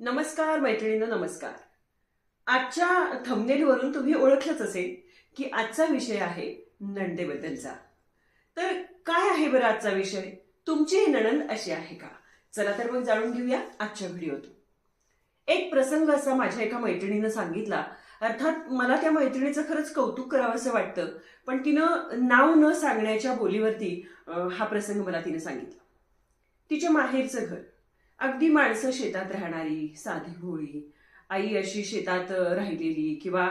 नमस्कार मैत्रिणींना नमस्कार. आजच्या थंबनेलवरून तुम्ही ओळखलंच असेल की आजचा विषय आहे नंदेबद्दलचा. तर काय आहे बरं आजचा विषय? तुमची नणंद अशी आहे का? चला तर मग जाणून घेऊया आजच्या व्हिडिओतून. एक प्रसंग असा माझ्या एका मैत्रिणीनं सांगितला. अर्थात मला त्या मैत्रिणीचं खरंच कौतुक करावंसं वाटतं पण तिनं नाव न सांगण्याच्या बोलीवरती हा प्रसंग मला तिने सांगितला. तिच्या माहेरचं घर. अगदी माणसं शेतात राहणारी साधी भोळी आई अशी शेतात राहिलेली किंवा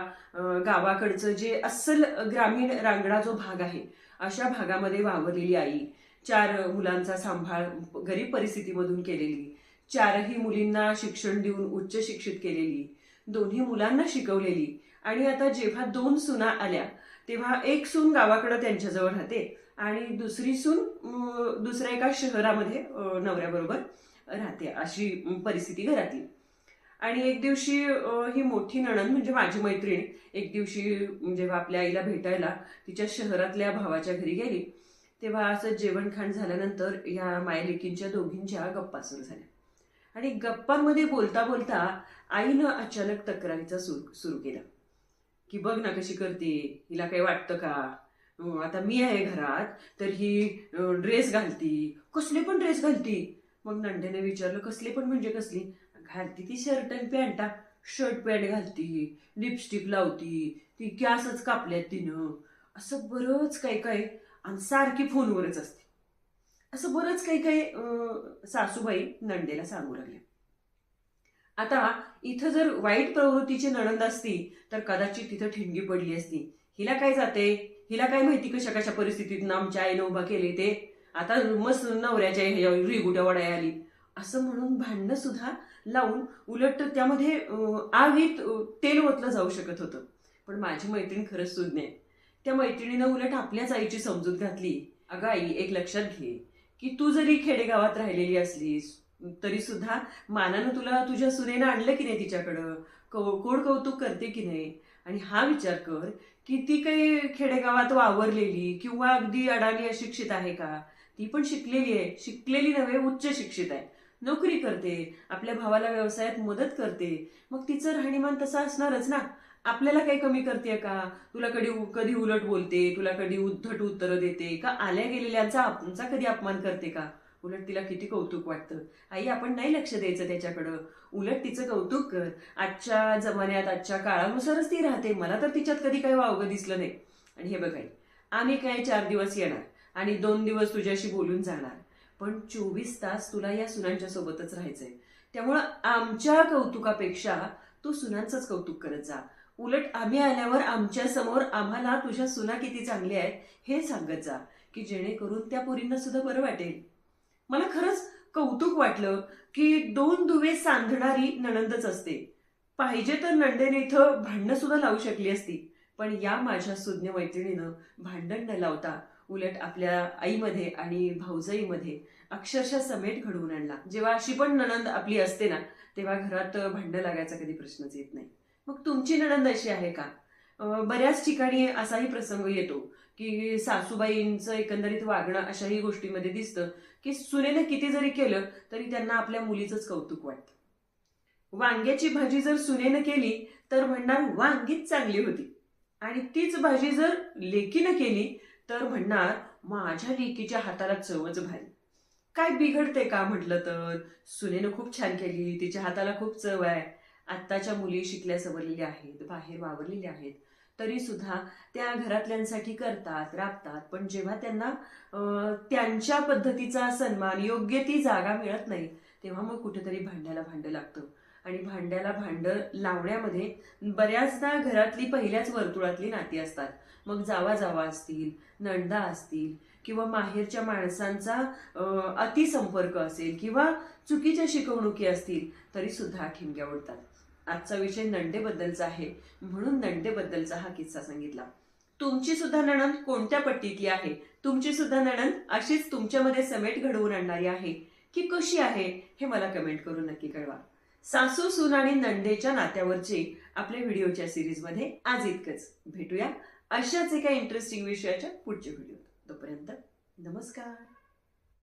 गावाकडचं जे अस्सल ग्रामीण रांगडा जो भाग आहे अशा भागामध्ये वावरलेली आई चार मुलांचा सांभाळ गरीब परिस्थितीमधून केलेली चारही मुलींना शिक्षण देऊन उच्च शिक्षित केलेली दोन्ही मुलांना शिकवलेली आणि आता जेव्हा दोन सुना आल्या तेव्हा एक सून गावाकडं त्यांच्याजवळ राहते आणि दुसरी सून दुसऱ्या एका शहरामध्ये नवऱ्याबरोबर. राहते अशी परिस्थिती घरातली. आणि एक दिवशी ही मोठी नणन म्हणजे माझी मैत्रीण एक दिवशी जेव्हा आपल्या आईला भेटायला तिच्या शहरातल्या भावाच्या घरी गेली तेव्हा असं जेवण खाण झाल्यानंतर या मायलेकींच्या दोघींच्या गप्पा सुरू झाल्या. आणि गप्पांमध्ये बोलता बोलता आईनं अचानक तक्रारीचा सुरू सुरू केला. की बघ ना कशी करते हिला काही वाटतं का? आता मी आहे घरात तर ही ड्रेस घालती. कसले पण ड्रेस घालती. मग नंदेने विचारलं कसली पण म्हणजे कसली? घालती ती शर्ट आणि पॅन्टा शर्ट पॅन्ट घालती लिपस्टिक लावती ती गॅसच कापल्यात तिनं. असं बरंच काही काही आणि सारखी फोनवरच असते. असं बरंच काही काही सासूबाई नंदेला सांगू लागल्या. आता इथं जर वाईट प्रवृत्तीची नणंद असती तर कदाचित तिथं ठिणगी पडली असती. हिला काय जाते? हिला काय माहिती कशा कशा परिस्थितीत आमच्या आईनं उभा केले ते? आता मस्त नवऱ्याच्या रिगुट्या वडाय आली. असं म्हणून भांडणं सुद्धा लावून उलट त्यामध्ये आगीत तेल ओतलं जाऊ शकत होतं. पण माझी मैत्रीण खरंच सुज्ञ आहे. त्या मैत्रिणीनं उलट आपल्याच आईची समजूत घातली. अगं आई एक लक्षात घे की तू जरी खेडेगावात राहिलेली असलीस तरी सुद्धा मानानं तुला तुझ्या सुनेनं आणलं की नाही तिच्याकडं? कौ कोण कौतुक करते की नाही? आणि हा विचार कर की ती काही खेडेगावात वावरलेली किंवा अगदी अडाणी अशिक्षित आहे का? ती पण शिकलेली आहे. शिकलेली नव्हे उच्च शिक्षित आहे. नोकरी करते आपल्या भावाला व्यवसायात मदत करते. मग तिचं राहणीमान तसं असणारच ना. आपल्याला काही कमी करते का? तुला कधी कधी उलट बोलते तुला कधी उद्धट उत्तरं देते का? आल्या गेलेल्यांचा आमचा कधी अपमान करते का? उलट तिला किती कौतुक वाटतं. आई आपण नाही लक्ष द्यायचं त्याच्याकडं. उलट तिचं कौतुक कर. आजच्या जमान्यात आजच्या काळानुसारच ती राहते. मला तर तिच्यात कधी काही वावगं दिसलं नाही. आणि हे बघाई आम्ही काय चार दिवस येणार? आणि दोन दिवस तुझ्याशी बोलून जाणार. पण चोवीस तास तुला या सुनांच्या सोबतच राहायचंय. त्यामुळं आमच्या कौतुकापेक्षा तू सुनांचंच कौतुक करत जा. उलट आम्ही आल्यावर आमच्यासमोर आम्हाला तुझ्या सुना किती चांगल्या आहेत हे सांगत जा की जेणेकरून त्या पोरींना सुद्धा बरं वाटेल. मला खरंच कौतुक वाटलं की दोन दुवे सांधणारी नणंदच असते. पाहिजे तर नंदेने इथं भांडणं सुद्धा लावू शकली असती पण या माझ्या सुज्ञ मैत्रिणीनं भांडण न लावता उलट आपल्या आईमध्ये आणि भाऊजाईमध्ये अक्षरशः समेट घडवून आणला. जेव्हा अशी पण नणंद आपली असते ना तेव्हा घरात भांडं लागायचा कधी प्रश्नच येत नाही. मग तुमची नणंद अशी आहे का? बऱ्याच ठिकाणी असाही प्रसंग येतो की सासूबाईंचं एकंदरीत वागणं अशाही गोष्टीमध्ये दिसतं की सुनेनं किती जरी केलं तरी त्यांना आपल्या मुलीचंच कौतुक वाटतं. वांग्याची भाजी जर सुनेनं केली तर म्हणणार वांगीच चांगली होती. आणि तीच भाजी जर लेकीनं केली तर म्हणणार माझ्या लेकीच्या हाताला चवच भारी. काय बिघडते का? म्हटलं तर सुनेनं खूप छान केली तिच्या हाताला खूप चव आहे. आत्ताच्या मुली शिकल्या सवरलेल्या आहेत बाहेर वावरलेल्या आहेत. तरी सुद्धा त्या घरातल्यांसाठी करतात राबतात. पण जेव्हा त्यांना त्यांच्या पद्धतीचा सन्मान योग्य ती जागा मिळत नाही तेव्हा मग कुठेतरी भांड्याला भांडं लागतं. आणि भांड्याला भांडं लावण्यामध्ये बऱ्याचदा घरातली पहिल्याच वर्तुळातली नाती असतात. मग जावा जावा असतील नंदा असतील किंवा माहेरच्या माणसांचा अतिसंपर्क असेल किंवा चुकीच्या शिकवणुकी असतील तरी सुद्धा ठिणग्या उडतात. आजचा विषय नंडेबद्दलचा आहे. म्हणून नंडेबद्दलचा हा किस्सा सांगितला. तुमची सुद्धा नणंद कोणत्या पट्टीतली आहे? तुमची सुद्धा नणंद अशीच तुमच्यामध्ये समेट घडवून आणणारी आहे की कशी आहे हे मला कमेंट करून नक्की कळवा. सासू सून आणि नंदेच्या नात्यावरचे आपल्या व्हिडिओच्या सिरीजमध्ये आज इतकंच. भेटूया अशाच एका इंटरेस्टिंग विषयाच्या पुढच्या व्हिडिओ तोपर्यंत नमस्कार.